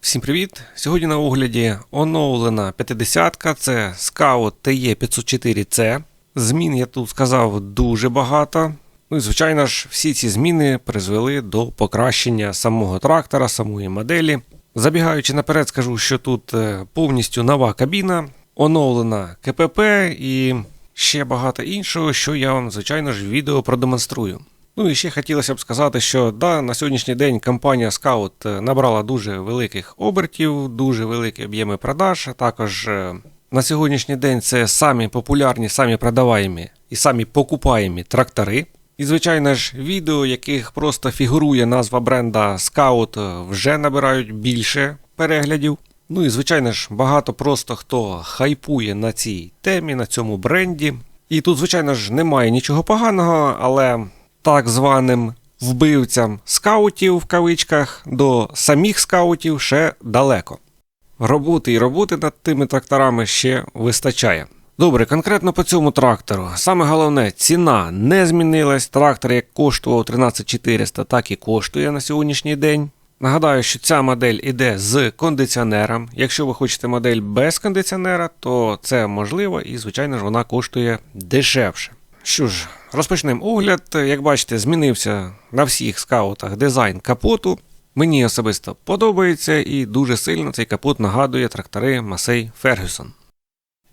Всім привіт! Сьогодні на огляді оновлена 50-ка, це Scout TE504C. Змін я тут сказав дуже багато. Ну і звичайно ж, всі ці зміни призвели до покращення самого трактора, самої моделі. Забігаючи наперед, скажу, що тут е, повністю нова кабіна, оновлена КПП і ще багато іншого, що я вам, звичайно ж, відео продемонструю. Ну і ще хотілося б сказати, що да, на сьогоднішній день компанія Scout е, набрала дуже великих обертів, дуже великі об'єми продаж. Також е, на сьогоднішній день це самі популярні, самі продаваємі і самі покупаємі трактори. І, звичайно ж, відео, яких просто фігурує назва бренда Scout, е, вже набирають більше переглядів. Ну і звичайно ж, багато просто хто хайпує на цій темі, на цьому бренді. І тут, звичайно ж, немає нічого поганого, але так званим вбивцям скаутів в кавичках до самих скаутів ще далеко. Роботи і роботи над тими тракторами ще вистачає. Добре, конкретно по цьому трактору. Саме головне, ціна не змінилась. Трактор як коштував 13400, так і коштує на сьогоднішній день. Нагадаю, що ця модель іде з кондиціонером. Якщо ви хочете модель без кондиціонера, то це можливо і, звичайно ж, вона коштує дешевше. Що ж, розпочнемо огляд. Як бачите, змінився на всіх скаутах дизайн капоту. Мені особисто подобається і дуже сильно цей капот нагадує трактори Масей Фергюсон.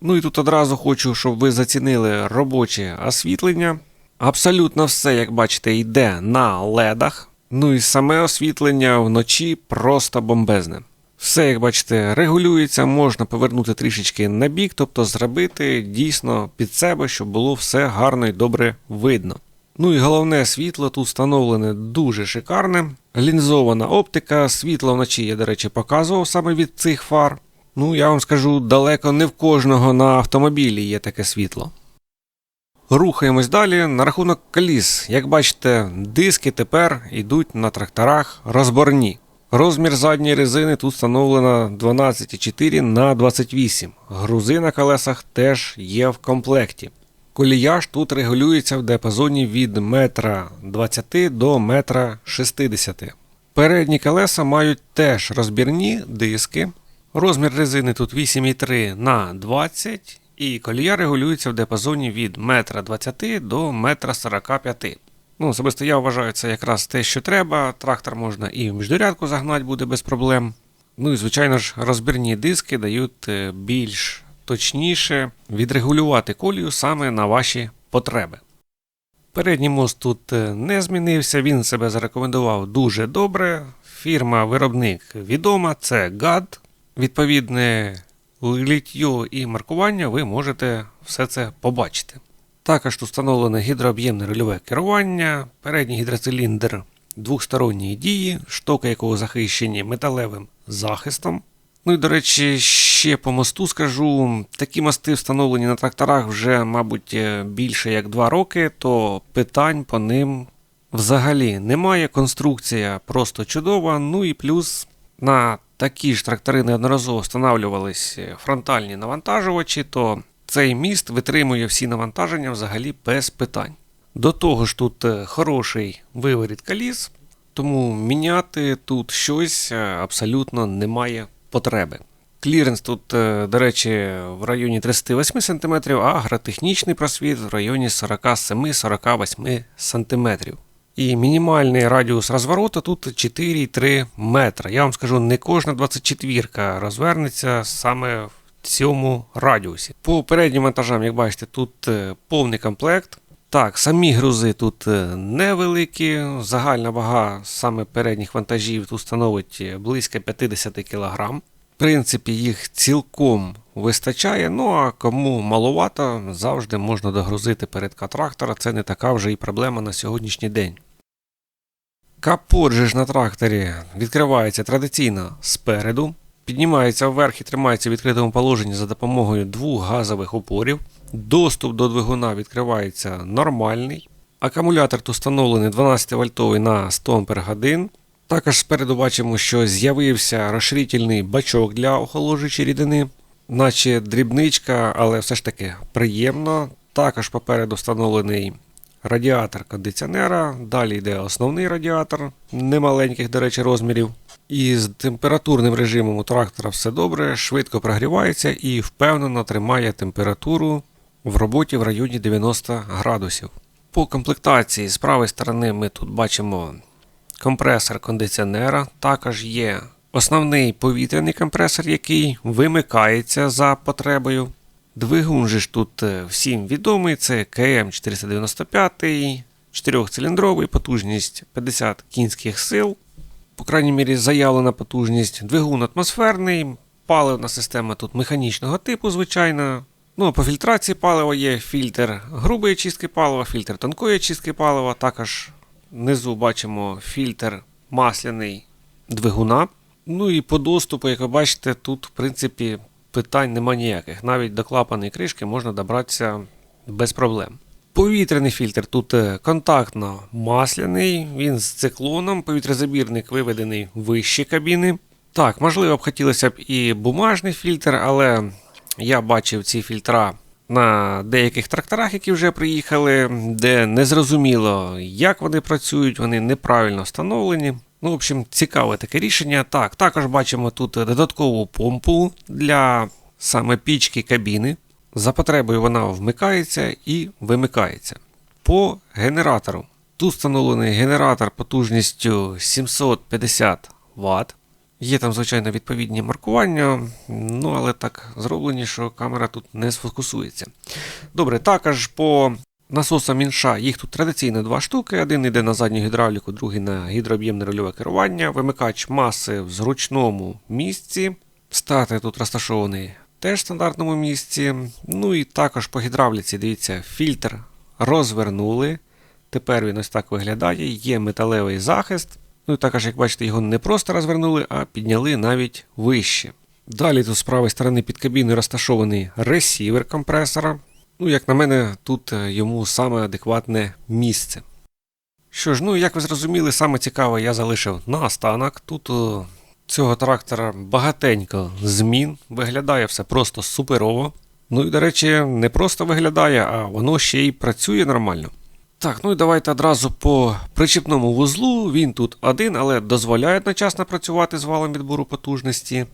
Ну і тут одразу хочу, щоб ви зацінили робоче освітлення. Абсолютно все, як бачите, йде на ледах. Ну і саме освітлення вночі просто бомбезне. Все, як бачите, регулюється, можна повернути трішечки на бік, тобто зробити дійсно під себе, щоб було все гарно і добре видно. Ну і головне світло тут встановлене дуже шикарне. Лінзована оптика, світло вночі я, до речі, показував саме від цих фар. Ну, я вам скажу, далеко не в кожного на автомобілі є таке світло. Рухаємось далі. На рахунок коліс. Як бачите, диски тепер йдуть на тракторах розборні. Розмір задньої резини тут встановлено 12,4 на 28. Грузи на колесах теж є в комплекті. Коліяж тут регулюється в діапазоні від 1,20 м до 1,60 м. Передні колеса мають теж розбірні диски. Розмір резини тут 8,3 на 20 і колія регулюється в діапазоні від 1,20 м до 1,45 м. Ну, особисто я вважаю, це якраз те, що треба. Трактор можна і в міждурядку загнати буде без проблем. Ну і, звичайно ж, розбірні диски дають е, більш точніше відрегулювати колію саме на ваші потреби. Передній мост тут е, не змінився, він себе зарекомендував дуже добре. Фірма-виробник відома, це GAD. Відповідне літтю і маркування ви можете все це побачити. Також тут гідрооб'ємне рульове керування, передній гідроциліндр двохсторонньої дії, штоки якого захищені металевим захистом. Ну і, до речі, ще по мосту скажу, такі мости встановлені на тракторах вже, мабуть, більше як 2 роки, то питань по ним взагалі немає. Конструкція просто чудова. Ну і плюс на такі ж трактори неодноразово встановлювались фронтальні навантажувачі, то цей міст витримує всі навантаження взагалі без питань. До того ж, тут е, хороший виворіт коліс, тому міняти тут щось е, абсолютно немає потреби. Кліренс тут, е, до речі, в районі 38 см, а агротехнічний просвіт в районі 47-48 см. І мінімальний радіус розвороту тут 4,3 метра. Я вам скажу, не кожна 24 розвернеться саме в цьому радіусі. По переднім вантажам, як бачите, тут е, повний комплект. Так, самі грузи тут е, невеликі. Загальна вага саме передніх вантажів тут становить е, близько 50 кг. В принципі, їх цілком вистачає. Ну а кому маловато, завжди можна догрузити передка трактора. Це не така вже і проблема на сьогоднішній день. Капот же ж на тракторі відкривається традиційно спереду. Піднімається вверх і тримається в відкритому положенні за допомогою двох газових опорів. Доступ до двигуна відкривається нормальний. Акумулятор тут встановлений 12 вольтовий на 100 Ах. Також спереду бачимо, що з'явився розширительний бачок для охолоджуючої рідини, наче дрібничка, але все ж таки приємно. Також попереду встановлений радіатор кондиціонера. Далі йде основний радіатор немаленьких, до речі, розмірів. І з температурним режимом у трактора все добре, швидко прогрівається і впевнено тримає температуру в роботі в районі 90 градусів. По комплектації з правої сторони ми тут бачимо компресор кондиціонера, також є основний повітряний компресор, який вимикається за потребою. Двигун же ж тут е, всім відомий, це КМ 495, 4-циліндровий, потужність 50 кінських сил. По крайній мірі, заявлена потужність. Двигун атмосферний, паливна система тут механічного типу, звичайно. Ну, по фільтрації палива є фільтр грубої чистки палива, фільтр тонкої чистки палива. Також внизу бачимо фільтр масляний двигуна. Ну і по доступу, як ви бачите, тут, в принципі, питань нема ніяких. Навіть до клапаної кришки можна добратися без проблем. Повітряний фільтр тут е, контактно масляний, він з циклоном, повітрязабірник виведений вище кабіни. Так, можливо б хотілося б і бумажний фільтр, але я бачив ці фільтра на деяких тракторах, які вже приїхали, де незрозуміло, як вони працюють, вони неправильно встановлені. Ну, в общем, цікаве таке рішення. Так, також бачимо тут додаткову помпу для саме пічки кабіни. За потребою вона вмикається і вимикається. По генератору. Тут встановлений генератор потужністю 750 Вт. Є там, звичайно, відповідні маркування, ну але так зроблені, що камера тут не сфокусується. Добре, також по насосам інша, їх тут традиційно два штуки. Один йде на задню гідравліку, другий на гідрооб'ємне рульове керування. Вимикач маси в зручному місці. Стати тут розташований теж в стандартному місці. Ну і також по гідравліці, дивіться, фільтр розвернули. Тепер він ось так виглядає, є металевий захист. Ну і також, як бачите, його не просто розвернули, а підняли навіть вище. Далі тут з правої сторони під кабіною розташований ресівер компресора. Ну, як на мене, тут е, йому саме адекватне місце. Що ж, ну як ви зрозуміли, саме цікаве я залишив на останок. Тут у цього трактора багатенько змін, виглядає все просто суперово. Ну і, до речі, не просто виглядає, а воно ще й працює нормально. Так, ну і давайте одразу по причіпному вузлу. Він тут один, але дозволяє одночасно працювати з валом відбору потужності.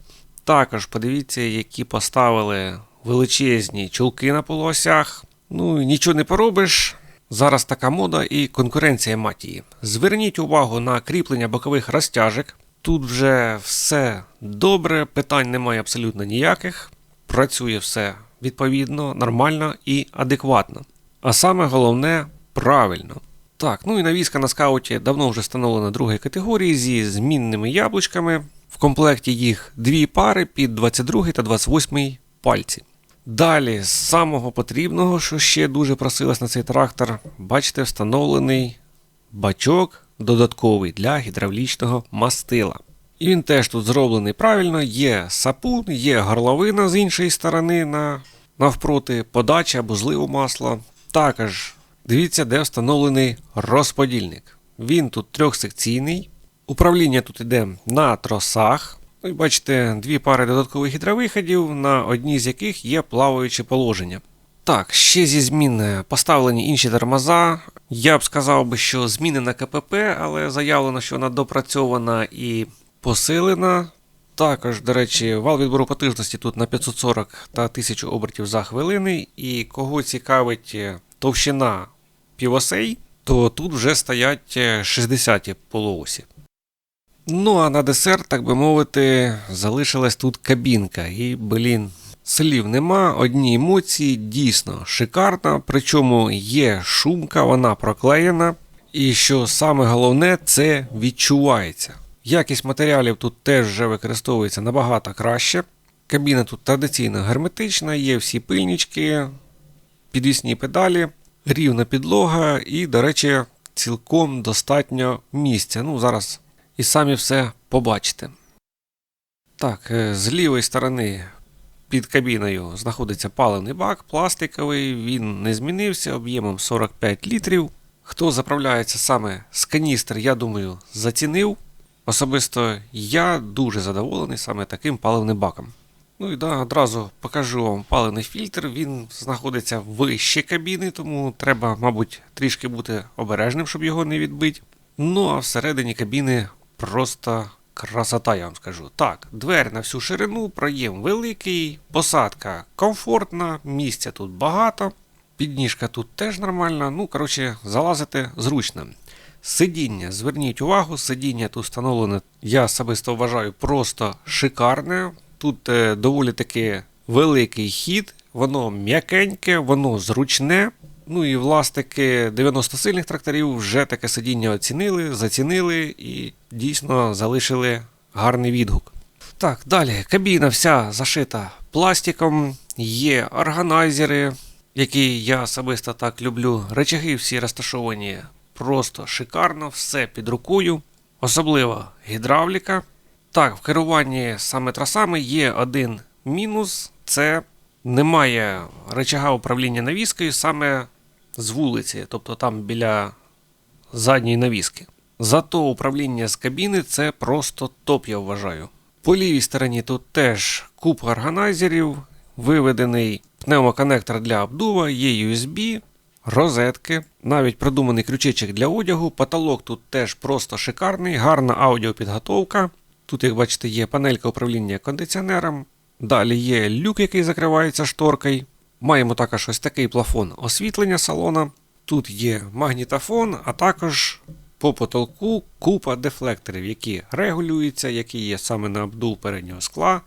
Також подивіться, які поставили величезні чулки на полуосях. Ну і нічого не поробиш. Зараз така мода і конкуренція матії. Зверніть увагу на кріплення бокових розтяжок. Тут вже все добре, питань немає абсолютно ніяких. Працює все відповідно, нормально і адекватно. А саме головне правильно. Так, ну і навіска на скауті давно вже встановлена другої категорії зі змінними яблучками. В комплекті їх дві пари під 22 та 28 пальці. Далі, з самого потрібного, що ще дуже просилось на цей трактор, бачите, встановлений бачок додатковий для гідравлічного мастила. І він теж тут зроблений правильно, є сапун, є горловина з іншої сторони на, навпроти подачі або зливу масла. Також дивіться, де встановлений розподільник. Він тут трьохсекційний. Управління тут йде на тросах. Ну бачите, дві пари додаткових гідровиходів, на одній з яких є плаваюче положення. Так, ще зі змін поставлені інші тормоза. Я б сказав би, що змінена КПП, але заявлено, що вона допрацьована і посилена. Також, до речі, вал відбору потужності тут на 540 та 1000 обертів за хвилини. І кого цікавить товщина півосей, то тут вже стоять 60 полуосі. Ну, а на десерт, так би мовити, залишилась тут кабінка. І, блін, слів нема, одні емоції, дійсно шикарна. Причому є шумка, вона проклеєна. І що саме головне, це відчувається. Якість матеріалів тут теж вже використовується набагато краще. Кабіна тут традиційно герметична, є всі пильнички, підвісні педалі, рівна підлога і, до речі, цілком достатньо місця. Ну, зараз і самі все побачите. Так, е, з лівої сторони під кабіною знаходиться паливний бак, пластиковий, він не змінився об'ємом 45 літрів. Хто заправляється саме з каністр, я думаю, зацінив. Особисто я дуже задоволений саме таким паливним баком. Ну і да, одразу покажу вам паливний фільтр. Він знаходиться вище кабіни, тому треба, мабуть, трішки бути обережним, щоб його не відбити. Ну а всередині кабіни просто красота, я вам скажу. Так, двері на всю ширину, проєм великий, посадка комфортна, місця тут багато. Підніжка тут теж нормальна. Ну, коротше, залазити зручно. Сидіння, зверніть увагу, сидіння тут встановлене, я особисто вважаю, просто шикарне. Тут е, доволі таки великий хід, воно м'якеньке, воно зручне. Ну і власники 90 сильних тракторів вже таке сидіння оцінили, зацінили і дійсно залишили гарний відгук. Так, далі. Кабіна вся зашита пластиком, є органайзери, які я особисто так люблю. Речаги всі розташовані просто шикарно, все під рукою, особливо гідравліка. Так, в керуванні саме трасами є один мінус: це немає речага управління навіскою саме з вулиці, тобто там біля задньої навіски. Зато управління з кабіни це просто топ, я вважаю. По лівій стороні тут теж купа органайзерів, виведений пневмоконнектор для обдува, є USB, розетки, навіть продуманий крючечок для одягу. Потолок тут теж просто шикарний, гарна аудіопідготовка. Тут, як бачите, є панелька управління кондиціонером. Далі є люк, який закривається шторкою. Маємо також ось такий плафон освітлення салона. Тут є магнітофон, а також по потолку купа дефлекторів, які регулюються, які є саме на обдув переднього скла.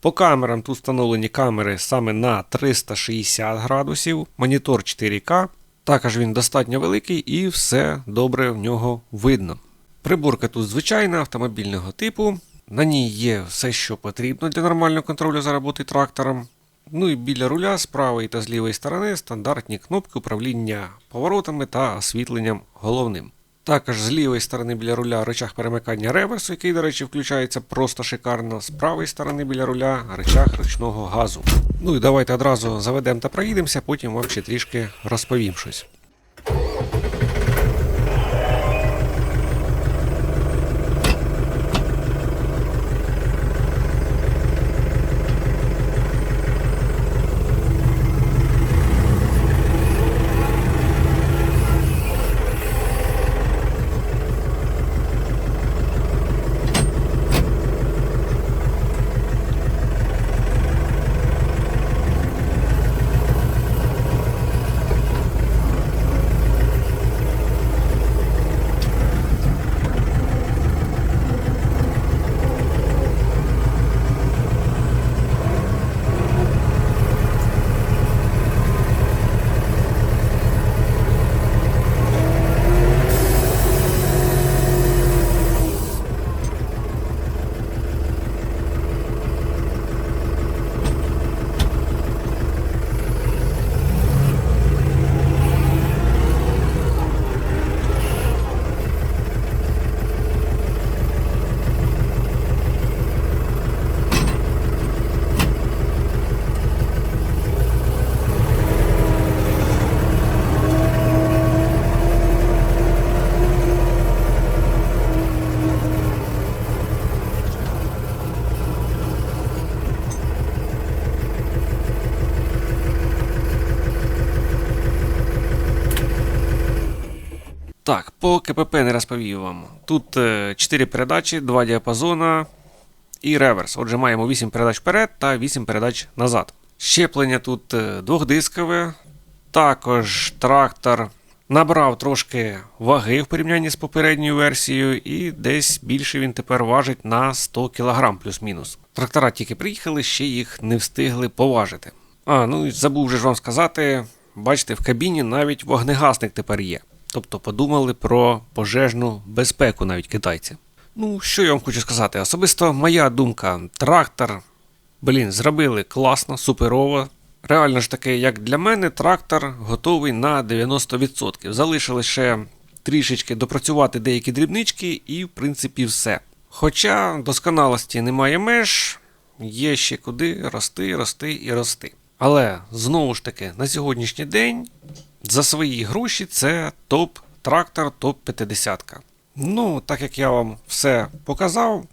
По камерам тут встановлені камери саме на 360 градусів, монітор 4К. Також він достатньо великий і все добре в нього видно. Приборка тут звичайна автомобільного типу. На ній є все, що потрібно для нормального контролю за роботи трактором. Ну і біля руля з правої та з лівої сторони стандартні кнопки управління поворотами та освітленням головним. Також з лівої сторони біля руля речах перемикання реверсу, який, до речі, включається просто шикарно. З правої сторони біля руля речах ручного газу. Ну і давайте одразу заведемо та проїдемося, потім вам ще трішки розповім щось. Так, по КПП не розповів вам. Тут 4 передачі, 2 діапазона і реверс. Отже, маємо 8 передач вперед та 8 передач назад. Щеплення тут е, двохдискове. Також трактор набрав трошки ваги в порівнянні з попередньою версією, і десь більше він тепер важить на 100 кг плюс-мінус. Трактора тільки приїхали, ще їх не встигли поважити. А, ну і забув вже ж вам сказати, бачите, в кабіні навіть вогнегасник тепер є. Тобто подумали про пожежну безпеку навіть китайці. Ну, що я вам хочу сказати? Особисто моя думка, трактор, блін, зробили класно, суперово. Реально ж таки, як для мене, трактор готовий на 90%. Залишилось ще трішечки допрацювати деякі дрібнички, і, в принципі, все. Хоча досконалості немає меж, є ще куди рости, рости і рости. Але знову ж таки, на сьогоднішній день за свої гроші це топ-трактор, топ-50. Ну, так як я вам все показав,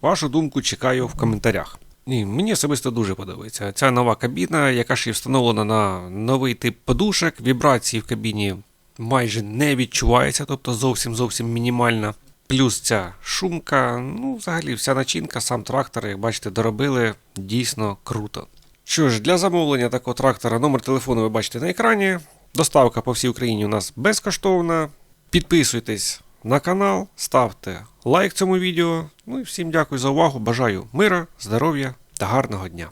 вашу думку чекаю в коментарях. Ні, мені особисто дуже подобається. Ця нова кабіна, яка ще й встановлена на новий тип подушок, вібрації в кабіні майже не відчувається, тобто зовсім зовсім мінімальна. Плюс ця шумка, ну, взагалі, вся начинка, сам трактор, як бачите, доробили дійсно круто. Що ж, для замовлення такого трактора номер телефону ви бачите на екрані. Доставка по всій Україні у нас безкоштовна. Підписуйтесь на канал, ставте лайк цьому відео. Ну і всім дякую за увагу. Бажаю мира, здоров'я та гарного дня.